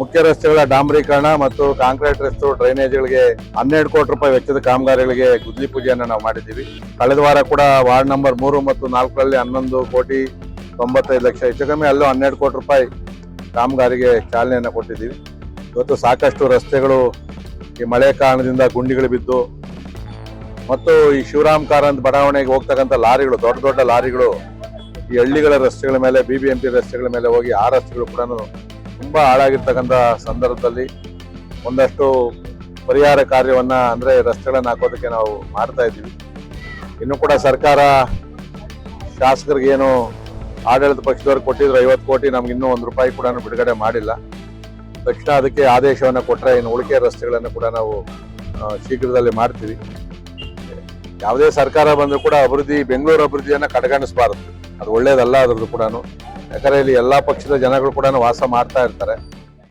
ಮುಖ್ಯ ರಸ್ತೆಗಳ ಡಾಂಬರೀಕರಣ ಮತ್ತು ಕಾಂಕ್ರೀಟ್ ರಸ್ತೆ ಡ್ರೈನೇಜ್ಗಳಿಗೆ ಹನ್ನೆರಡು ಕೋಟಿ ರೂಪಾಯಿ ವೆಚ್ಚದ ಕಾಮಗಾರಿಗಳಿಗೆ ಗುದ್ಲಿ ಪೂಜೆಯನ್ನು ನಾವು ಮಾಡಿದ್ದೀವಿ. ಕಳೆದ ವಾರ ಕೂಡ ವಾರ್ಡ್ ನಂಬರ್ ಮೂರು ಮತ್ತು ನಾಲ್ಕರಲ್ಲಿ ಹನ್ನೊಂದು ಕೋಟಿ ತೊಂಬತ್ತೈದು ಲಕ್ಷ ಹೆಚ್ಚು ಕಮ್ಮಿ, ಅಲ್ಲೂ ಹನ್ನೆರಡು ಕೋಟಿ ರೂಪಾಯಿ ಕಾಮಗಾರಿಗೆ ಚಾಲನೆಯನ್ನು ಕೊಟ್ಟಿದ್ದೀವಿ. ಇವತ್ತು ಸಾಕಷ್ಟು ರಸ್ತೆಗಳು ಈ ಮಳೆ ಕಾರಣದಿಂದ ಗುಂಡಿಗಳು ಬಿದ್ದು ಮತ್ತು ಈ ಶಿವರಾಮ್ ಕಾರಂತ್ ಬಡಾವಣೆಗೆ ಹೋಗ್ತಕ್ಕಂಥ ಲಾರಿಗಳು, ದೊಡ್ಡ ದೊಡ್ಡ ಲಾರಿಗಳು ಈ ಹಳ್ಳಿಗಳ ರಸ್ತೆಗಳ ಮೇಲೆ ಬಿ ಬಿ ಎಂ ಪಿ ರಸ್ತೆಗಳ ಮೇಲೆ ಹೋಗಿ ಆ ರಸ್ತೆಗಳು ಕೂಡ ತುಂಬಾ ಹಾಳಾಗಿರ್ತಕ್ಕಂಥ ಸಂದರ್ಭದಲ್ಲಿ ಒಂದಷ್ಟು ಪರಿಹಾರ ಕಾರ್ಯವನ್ನ, ಅಂದ್ರೆ ರಸ್ತೆಗಳನ್ನ ಹಾಕೋದಕ್ಕೆ ನಾವು ಮಾಡ್ತಾ ಇದ್ದೀವಿ. ಇನ್ನು ಕೂಡ ಸರ್ಕಾರ ಶಾಸಕರಿಗೆ ಏನು ಆಡಳಿತ ಪಕ್ಷದವ್ರು ಕೊಟ್ಟಿದ್ರು ಐವತ್ತು ಕೋಟಿ, ನಮ್ಗೆ ಇನ್ನೂ ಒಂದು ರೂಪಾಯಿ ಕೂಡ ಬಿಡುಗಡೆ ಮಾಡಿಲ್ಲ. ತಕ್ಷಣ ಅದಕ್ಕೆ ಆದೇಶವನ್ನು ಕೊಟ್ಟರೆ ಇನ್ನು ಉಳಿಕೆ ರಸ್ತೆಗಳನ್ನು ಕೂಡ ನಾವು ಶೀಘ್ರದಲ್ಲಿ ಮಾಡ್ತೀವಿ. ಯಾವುದೇ ಸರ್ಕಾರ ಬಂದರೂ ಕೂಡ ಅಭಿವೃದ್ಧಿ, ಬೆಂಗಳೂರು ಅಭಿವೃದ್ಧಿಯನ್ನು ಕಡೆಗಣಿಸಬಾರದು. ಅದು ಒಳ್ಳೇದಲ್ಲ ಅದ್ರದ್ದು ಕೂಡ ಯಾಕಂದ್ರೆ ಇಲ್ಲಿ ಎಲ್ಲಾ ಪಕ್ಷದ ಜನಗಳು ಕೂಡ ವಾಸ ಮಾಡ್ತಾ ಇರ್ತಾರೆ.